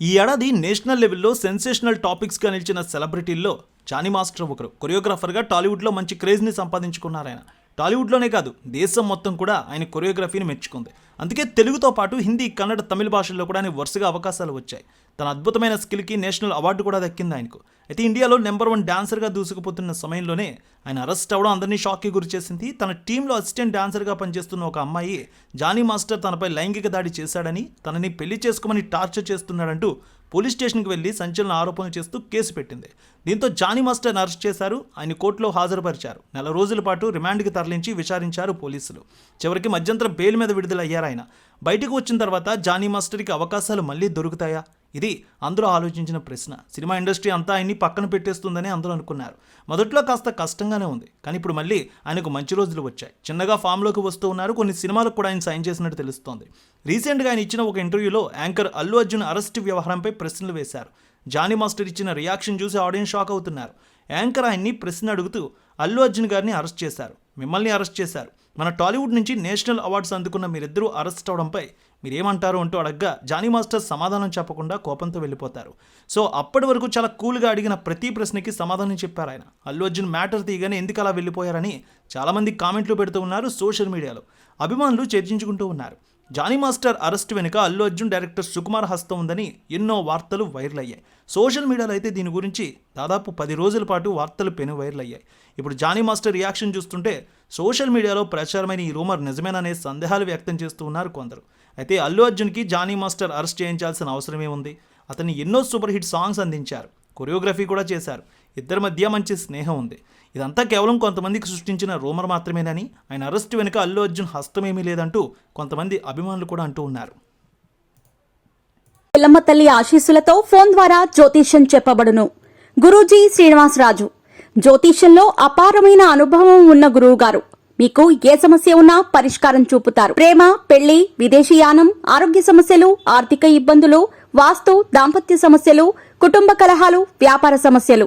ఈ ఏడాది నేషనల్ లెవెల్లో సెన్సేషనల్ టాపిక్స్గా నిలిచిన సెలబ్రిటీల్లో జానీ మాస్టర్ ఒకరు. కొరియోగ్రాఫర్గా టాలీవుడ్లో మంచి క్రేజ్ని సంపాదించుకున్నారు ఆయన టాలీవుడ్లోనే కాదు దేశం మొత్తం కూడా ఆయన కొరియోగ్రఫీని మెచ్చుకుంది. అందుకే తెలుగుతో పాటు హిందీ కన్నడ తమిళ భాషల్లో కూడా ఆయన వరుసగా అవకాశాలు వచ్చాయి. తన అద్భుతమైన స్కిల్కి నేషనల్ అవార్డు కూడా దక్కింది ఆయనకు. అయితే ఇండియాలో నెంబర్ వన్ డాన్సర్గా దూసుకుపోతున్న సమయంలోనే ఆయన అరెస్ట్ అవ్వడం అందరినీ షాక్కి గురి చేసింది తన టీంలో అసిస్టెంట్ డాన్సర్గా పనిచేస్తున్న ఒక అమ్మాయి జానీ మాస్టర్ తనపై లైంగిక దాడి చేశాడని తనని పెళ్ళి చేసుకోమని టార్చర్ చేస్తున్నాడంటూ పోలీస్ స్టేషన్కి వెళ్ళి సంచలన ఆరోపణలు చేస్తూ కేసు పెట్టింది. దీంతో జానీ మాస్టర్ని అరెస్ట్ చేశారు. ఆయన కోర్టులో హాజరుపరిచారు. నెల రోజుల పాటు రిమాండ్కి తరలించి విచారించారు పోలీసులు. చివరికి మధ్యంతరం బెయిల్ మీద విడుదలయ్యారు ఆయన. బయటకు వచ్చిన తర్వాత జానీ మాస్టర్కి అవకాశాలు మళ్ళీ దొరుకుతాయా? ఇది అందరూ ఆలోచించిన ప్రశ్న. సినిమా ఇండస్ట్రీ అంతా ఆయన్ని పక్కన పెట్టేస్తుందని అందరూ అనుకున్నారు. మొదట్లో కాస్త కష్టంగానే ఉంది. కానీ ఇప్పుడు మళ్ళీ ఆయనకు మంచి రోజులు వచ్చాయి. చిన్నగా ఫామ్లోకి వస్తూ ఉన్నారు. కొన్ని సినిమాలకు కూడా ఆయన సైన్ చేసినట్టు తెలుస్తోంది. రీసెంట్గా ఆయన ఇచ్చిన ఒక ఇంటర్వ్యూలో యాంకర్ అల్లు అర్జున్ అరెస్ట్ వ్యవహారంపై ప్రశ్నలు వేశారు. జానీ మాస్టర్ ఇచ్చిన రియాక్షన్ చూసి ఆడియన్స్ షాక్ అవుతున్నారు. యాంకర్ ఆయన్ని ప్రశ్న అడుగుతూ అల్లు అర్జున్ గారిని అరెస్ట్ చేశారు. మిమ్మల్ని అరెస్ట్ చేశారు. మన టాలీవుడ్ నుంచి నేషనల్ అవార్డ్స్ అందుకున్న మీరిద్దరూ అరెస్ట్ అవడంపై మీరేమంటారు అంటూ అడగ్గా జానీ మాస్టర్ సమాధానం చెప్పకుండా కోపంతో వెళ్ళిపోతారు. సో అప్పటి వరకు చాలా కూల్గా అడిగిన ప్రతి ప్రశ్నకి సమాధానం చెప్పారు ఆయన. అల్లు అర్జున్ మ్యాటర్ తీయగానే ఎందుకు అలా వెళ్ళిపోయారని చాలామంది కామెంట్లు పెడుతూ ఉన్నారు సోషల్ మీడియాలో. అభిమానులు చర్చించుకుంటూ ఉన్నారు. జానీ మాస్టర్ అరెస్ట్ వెనుక అల్లు అర్జున్ డైరెక్టర్ సుకుమార్ హస్తం ఉందని ఎన్నో వార్తలు వైరల్ అయ్యాయి. సోషల్ మీడియాలో అయితే దీని గురించి దాదాపు పది రోజుల పాటు వార్తలు పెను వైరల్ అయ్యాయి. ఇప్పుడు జానీ మాస్టర్ రియాక్షన్ చూస్తుంటే సోషల్ మీడియాలో ప్రచారమైన ఈ రూమర్ నిజమేననే సందేహాలు వ్యక్తం చేస్తూ ఉన్నారు కొందరు. అయితే అల్లు అర్జున్కి జానీ మాస్టర్ అరెస్ట్ చేయించాల్సిన అవసరమే ఉంది. అతన్ని ఎన్నో సూపర్ హిట్ సాంగ్స్ అందించారు. కొరియోగ్రఫీ కూడా చేశారు. ఇద్దరి మధ్య మంచి స్నేహం ఉంది. ఇదంతా కేవలం కొంతమందికి సృష్టించిన రూమర్ మాత్రమేనని ఆయన అరెస్ట్ వెనుక అల్లు అర్జున్ హస్తమేమీ లేదంటూ కొంతమంది అభిమానులు కూడా అంటూ ఉన్నారు. పిల్లమ్మ తల్లి ఆశీస్సులతో ఫోన్ ద్వారా జ్యోతిష్యం చెప్పబడును. గురూజీ శ్రీనివాసరాజు. జ్యోతిష్యంలో అపారమైన అనుభవం ఉన్న గురువు గారు మీకు ఏ సమస్య ఉన్నా పరిష్కారం చూపుతారు. ప్రేమ పెళ్ళి విదేశీయానం ఆరోగ్య సమస్యలు ఆర్థిక ఇబ్బందులు వాస్తు దాంపత్య సమస్యలు కుటుంబ కలహాలు వ్యాపార సమస్యలు.